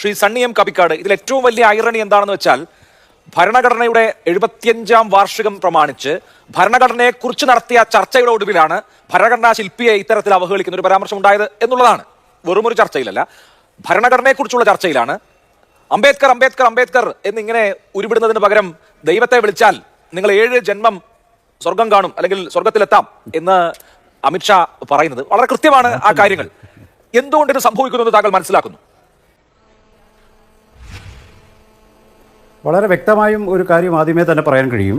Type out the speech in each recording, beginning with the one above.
Shri Sunny M Kapikkad. ഇതിൽ ഏറ്റവും വലിയ ഐറണി എന്താണെന്ന് വെച്ചാൽ ഭരണഘടനയുടെ എഴുപത്തിയഞ്ചാം വാർഷികം പ്രമാണിച്ച് ഭരണഘടനയെക്കുറിച്ച് നടത്തിയ ചർച്ചയുടെ ഒടുവിലാണ് ഭരണഘടനാ ശില്പിയെ ഇത്തരത്തിൽ അവഹേളിക്കുന്ന ഒരു പരാമർശം ഉണ്ടായത് എന്നുള്ളതാണ്. വെറും ഒരു ചർച്ചയിലല്ല. ഭരണഘടനയെക്കുറിച്ചുള്ള ചർച്ചയിലാണ്. അംബേദ്കർ അംബേദ്കർ അംബേദ്കർ എന്നിങ്ങനെ ഉരുവിടുന്നതിന് പകരം ദൈവത്തെ വിളിച്ചാൽ നിങ്ങൾ ഏഴ് ജന്മം സ്വർഗം കാണും അല്ലെങ്കിൽ സ്വർഗത്തിലെത്താം എന്ന് അമിത്ഷാ പറയുന്നത് വളരെ കൃത്യമാണ് ആ കാര്യങ്ങൾ. എന്തുകൊണ്ട് ഇത് സംഭവിക്കുന്നു എന്ന് താങ്കൾ മനസ്സിലാക്കുന്നു? വളരെ വ്യക്തമായും ഒരു കാര്യം ആദ്യമേ തന്നെ പറയാൻ കഴിയും.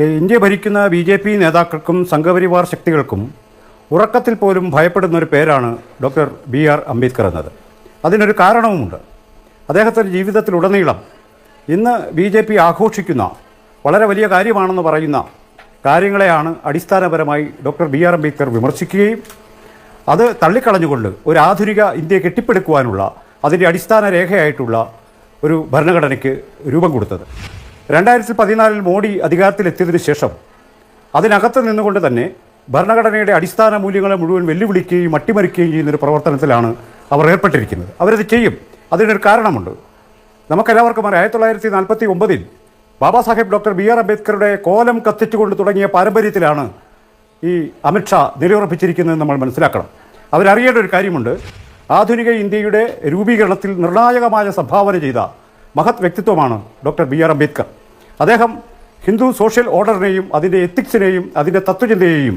ഇന്ത്യ ഭരിക്കുന്ന ബി ജെ പി നേതാക്കൾക്കും സംഘപരിവാർ ശക്തികൾക്കും ഉറക്കത്തിൽ പോലും ഭയപ്പെടുന്ന ഒരു പേരാണ് ഡോക്ടർ ബി ആർ അംബേദ്കർ എന്നത്. അതിനൊരു കാരണവുമുണ്ട്. അദ്ദേഹത്തിന്റെ ജീവിതത്തിലുടനീളം ഇന്ന് ബി ജെ പി ആഘോഷിക്കുന്ന വളരെ വലിയ കാര്യമാണെന്ന് പറയുന്ന കാര്യങ്ങളെയാണ് അടിസ്ഥാനപരമായി ഡോക്ടർ ബി ആർ അംബേദ്കർ വിമർശിക്കുകയും അത് തള്ളിക്കളഞ്ഞുകൊണ്ട് ഒരു ആധുനിക ഇന്ത്യയെ കെട്ടിപ്പടുക്കുവാനുള്ള അതിന്റെ അടിസ്ഥാന രേഖയായിട്ടുള്ള ഒരു ഭരണഘടനയ്ക്ക് രൂപം കൊടുത്തത്. രണ്ടായിരത്തി പതിനാലിൽ മോഡി അധികാരത്തിലെത്തിയതിനു ശേഷം അതിനകത്ത് നിന്നുകൊണ്ട് തന്നെ ഭരണഘടനയുടെ അടിസ്ഥാന മൂല്യങ്ങളെ മുഴുവൻ വെല്ലുവിളിക്കുകയും അട്ടിമറിക്കുകയും ചെയ്യുന്നൊരു പ്രവർത്തനത്തിലാണ് അവർ ഏർപ്പെട്ടിരിക്കുന്നത്. അവരത് ചെയ്യും. അതിനൊരു കാരണമുണ്ട്. നമുക്കെല്ലാവർക്കും അറിയാം ആയിരത്തി തൊള്ളായിരത്തി നാൽപ്പത്തി ഒമ്പതിൽ Baba Saheb doctor B R അംബേദ്കറുടെ കോലം കത്തിച്ചുകൊണ്ട് തുടങ്ങിയ പാരമ്പര്യത്തിലാണ് ഈ അമിത്ഷാ നിലയുറപ്പിച്ചിരിക്കുന്നത് നമ്മൾ മനസ്സിലാക്കണം. അവരറിയേണ്ട ഒരു കാര്യമുണ്ട്. ആധുനിക ഇന്ത്യയുടെ രൂപീകരണത്തിൽ നിർണായകമായ സംഭാവന ചെയ്ത മഹത് വ്യക്തിത്വമാണ് ഡോക്ടർ ബി ആർ അംബേദ്കർ. അദ്ദേഹം ഹിന്ദു സോഷ്യൽ ഓർഡറിനെയും അതിന്റെ എത്തിക്സിനെയും അതിന്റെ തത്വചിന്തയെയും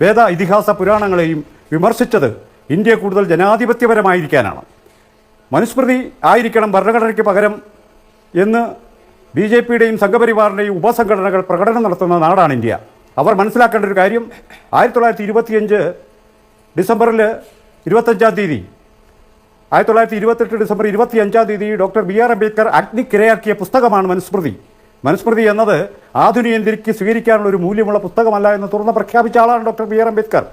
വേദ ഇതിഹാസ പുരാണങ്ങളെയും വിമർശിച്ചത് ഇന്ത്യ കൂടുതൽ ജനാധിപത്യപരമായിരിക്കാനാണ്. മനുസ്മൃതി ആയിരിക്കണം ഭരണഘടനയ്ക്ക് പകരം എന്ന് ബി ജെ പിയുടെയും സംഘപരിവാറിന്റെയും ഉപസംഘടനകൾ പ്രകടനം നടത്തുന്ന നാടാണ് ഇന്ത്യ. അവർ മനസ്സിലാക്കേണ്ട ഒരു കാര്യം ആയിരത്തി തൊള്ളായിരത്തി ഇരുപത്തിയഞ്ച് ഡിസംബറിൽ ഇരുപത്തഞ്ചാം തീയതി ആയിരത്തി തൊള്ളായിരത്തി ഇരുപത്തെട്ട് ഡിസംബർ ഇരുപത്തി അഞ്ചാം തീയതി ഡോക്ടർ ബി ആർ അംബേദ്കർ അഗ്നിക്കിരയാക്കിയ പുസ്തകമാണ് മനുസ്മൃതി. മനുസ്മൃതി എന്നത് ആധുനിക ഇന്ത്യയ്ക്ക് സ്വീകരിക്കാനുള്ള ഒരു മൂല്യമുള്ള പുസ്തകമല്ല എന്ന് തുറന്ന് പ്രഖ്യാപിച്ച ആളാണ് ഡോക്ടർ ബി ആർ അംബേദ്കർ.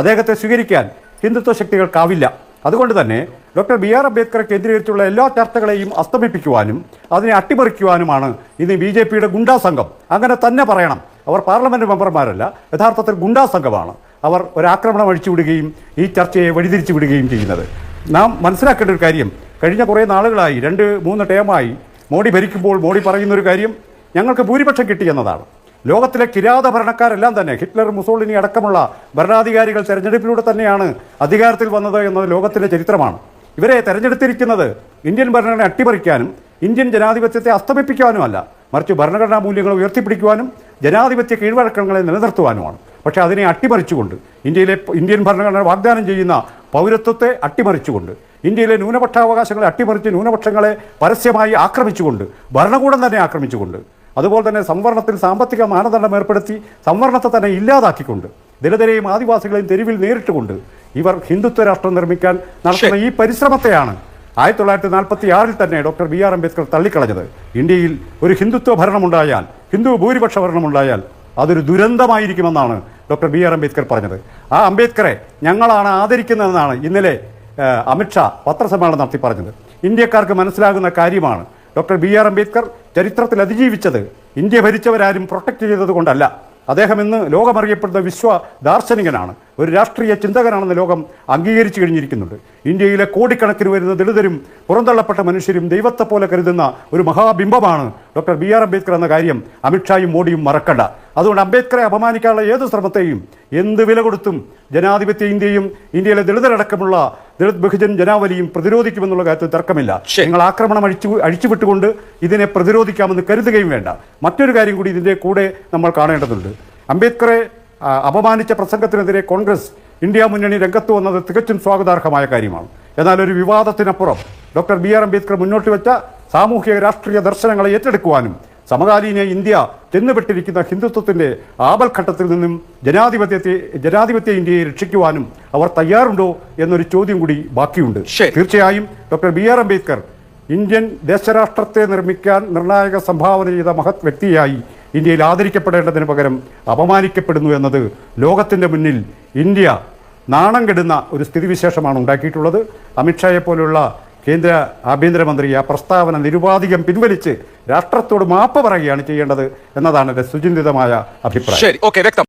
അദ്ദേഹത്തെ സ്വീകരിക്കാൻ ഹിന്ദുത്വ ശക്തികൾക്കാവില്ല. അതുകൊണ്ട് തന്നെ ഡോക്ടർ ബി ആർ അംബേദ്കറെ കേന്ദ്രീകരിച്ചുള്ള എല്ലാ ചർച്ചകളെയും അസ്തമിപ്പിക്കുവാനും അതിനെ അട്ടിമറിക്കുവാനുമാണ് ഇന്ന് ബി ജെ പിയുടെ ഗുണ്ടാ സംഘം. അങ്ങനെ തന്നെ പറയണം. അവർ പാർലമെന്റ് മെമ്പർമാരല്ല യഥാർത്ഥത്തിൽ ഗുണ്ടാ സംഘമാണ്. അവർ ഒരാക്രമണം അഴിച്ചുവിടുകയും ഈ ചർച്ചയെ വഴിതിരിച്ചു വിടുകയും ചെയ്യുന്നത്. നാം മനസ്സിലാക്കേണ്ട ഒരു കാര്യം. കഴിഞ്ഞ കുറേ നാളുകളായി രണ്ട് മൂന്ന് ടേമായി മോഡി ഭരിക്കുമ്പോൾ മോഡി പറയുന്നൊരു കാര്യം ഞങ്ങൾക്ക് ഭൂരിപക്ഷം കിട്ടി എന്നതാണ്. ലോകത്തിലെ കിരാത ഭരണക്കാരെല്ലാം തന്നെ ഹിറ്റ്ലർ മുസോളിനി അടക്കമുള്ള ഭരണാധികാരികൾ തെരഞ്ഞെടുപ്പിലൂടെ തന്നെയാണ് അധികാരത്തിൽ വന്നത് എന്നത് ലോകത്തിലെ ചരിത്രമാണ്. ഇവരെ തെരഞ്ഞെടുത്തിരിക്കുന്നത് ഇന്ത്യൻ ഭരണഘടന അട്ടിമറിക്കാനും ഇന്ത്യൻ ജനാധിപത്യത്തെ അസ്തമിപ്പിക്കുവാനുമല്ല മറിച്ച് ഭരണഘടനാ മൂല്യങ്ങൾ ഉയർത്തിപ്പിടിക്കുവാനും ജനാധിപത്യ കീഴ്വഴക്കങ്ങളെ നിലനിർത്തുവാനുമാണ്. പക്ഷേ അതിനെ അട്ടിമറിച്ചുകൊണ്ട് ഇന്ത്യയിലെ ഇന്ത്യൻ ഭരണഘടന വാഗ്ദാനം ചെയ്യുന്ന പൗരത്വത്തെ അട്ടിമറിച്ചുകൊണ്ട് ഇന്ത്യയിലെ ന്യൂനപക്ഷാവകാശങ്ങളെ അട്ടിമറിച്ച് ന്യൂനപക്ഷങ്ങളെ പരസ്യമായി ആക്രമിച്ചുകൊണ്ട് ഭരണകൂടം തന്നെ ആക്രമിച്ചുകൊണ്ട് അതുപോലെ തന്നെ സംവരണത്തിൽ സാമ്പത്തിക മാനദണ്ഡം ഏർപ്പെടുത്തി സംവരണത്തെ തന്നെ ഇല്ലാതാക്കിക്കൊണ്ട് ദലിതരെയും ആദിവാസികളെയും തെരുവിൽ നേരിട്ടുകൊണ്ട് ഇവർ ഹിന്ദുത്വ രാഷ്ട്രം നിർമ്മിക്കാൻ നടത്തുന്ന ഈ പരിശ്രമത്തെയാണ് ആയിരത്തി തൊള്ളായിരത്തി നാൽപ്പത്തി ആറിൽ തന്നെ ഡോക്ടർ ബി ആർ അംബേദ്കർ തള്ളിക്കളഞ്ഞത്. ഇന്ത്യയിൽ ഒരു ഹിന്ദുത്വ ഭരണമുണ്ടായാൽ ഹിന്ദു ഭൂരിപക്ഷ ഭരണമുണ്ടായാൽ അതൊരു ദുരന്തമായിരിക്കുമെന്നാണ് ഡോക്ടർ ബി ആർ അംബേദ്കർ പറഞ്ഞത്. ആ അംബേദ്കറെ ഞങ്ങളാണ് ആദരിക്കുന്നതെന്നാണ് ഇന്നലെ അമിത്ഷാ പത്രസമ്മേളനം നടത്തി പറഞ്ഞത്. ഇന്ത്യക്കാർക്ക് മനസ്സിലാകുന്ന കാര്യമാണ് ഡോക്ടർ ബി ആർ അംബേദ്കർ ചരിത്രത്തിൽ അതിജീവിച്ചത് ഇന്ത്യ ഭരിച്ചവരാരും പ്രൊട്ടക്റ്റ് ചെയ്തത് കൊണ്ടല്ല അദ്ദേഹം ഇന്ന് ലോകമറിയപ്പെടുന്ന വിശ്വ ദാർശനികനാണ്. ഒരു രാഷ്ട്രീയ ചിന്തകനാണെന്ന് ലോകം അംഗീകരിച്ചു കഴിഞ്ഞിരിക്കുന്നുണ്ട്. ഇന്ത്യയിലെ കോടിക്കണക്കിന് വരുന്ന ദളിതരും പുറന്തള്ളപ്പെട്ട മനുഷ്യരും ദൈവത്തെ പോലെ കരുതുന്ന ഒരു മഹാബിംബമാണ് ഡോക്ടർ ബി ആർ അംബേദ്കർ എന്ന കാര്യം അമിത്ഷായും മോഡിയും മറക്കണ്ട. അതുകൊണ്ട് അംബേദ്കറെ അപമാനിക്കാനുള്ള ഏത് ശ്രമത്തെയും എന്ത് വില കൊടുത്തും ജനാധിപത്യ ഇന്ത്യയും ഇന്ത്യയിലെ ദളിതരടക്കമുള്ള ദളിത് ബഹുജൻ ജനാവലിയും പ്രതിരോധിക്കുമെന്നുള്ള കാര്യത്തിൽ തർക്കമില്ല. നിങ്ങൾ ആക്രമണം അഴിച്ചു അഴിച്ചുവിട്ടുകൊണ്ട് ഇതിനെ പ്രതിരോധിക്കാമെന്ന് കരുതുകയും വേണ്ട. മറ്റൊരു കാര്യം കൂടി ഇതിന്റെ കൂടെ നമ്മൾ കാണേണ്ടതുണ്ട്. അംബേദ്കറെ അപമാനിച്ച പ്രസംഗത്തിനെതിരെ കോൺഗ്രസ് ഇന്ത്യ മുന്നണി രംഗത്ത് വന്നത് തികച്ചും സ്വാഗതാർഹമായ കാര്യമാണ്. എന്നാൽ ഒരു വിവാദത്തിനപ്പുറം ഡോക്ടർ ബി ആർ അംബേദ്കർ മുന്നോട്ട് വെച്ച സാമൂഹിക രാഷ്ട്രീയ ദർശനങ്ങളെ ഏറ്റെടുക്കുവാനും സമകാലീന ഇന്ത്യ തിന്നുപെട്ടിരിക്കുന്ന ഹിന്ദുത്വത്തിന്റെ ആപൽഘട്ടത്തിൽ നിന്നും ജനാധിപത്യത്തെ ജനാധിപത്യ ഇന്ത്യയെ രക്ഷിക്കുവാനും അവർ തയ്യാറുണ്ടോ എന്നൊരു ചോദ്യം കൂടി ബാക്കിയുണ്ട്. തീർച്ചയായും doctor B R Ambedkar Indian ദേശരാഷ്ട്രത്തെ നിർമ്മിക്കാൻ നിർണായക സംഭാവന ചെയ്ത മഹത് വ്യക്തിയായി ഇന്ത്യയിൽ ആദരിക്കപ്പെടേണ്ടതിന് പകരം അപമാനിക്കപ്പെടുന്നു എന്നത് ലോകത്തിന്റെ മുന്നിൽ ഇന്ത്യ നാണം കെടുന്ന ഒരു സ്ഥിതിവിശേഷമാണ് ഉണ്ടാക്കിയിട്ടുള്ളത്. അമിത്ഷായെ പോലുള്ള കേന്ദ്ര ആഭ്യന്തരമന്ത്രി ആ പ്രസ്താവന നിരുപാധികം പിൻവലിച്ച് രാഷ്ട്രത്തോട് മാപ്പ് പറയുകയാണ് ചെയ്യേണ്ടത് എന്നതാണ് എന്റെ സുചിന്തിതമായ അഭിപ്രായം. ശരി ഓക്കെ വ്യക്തം.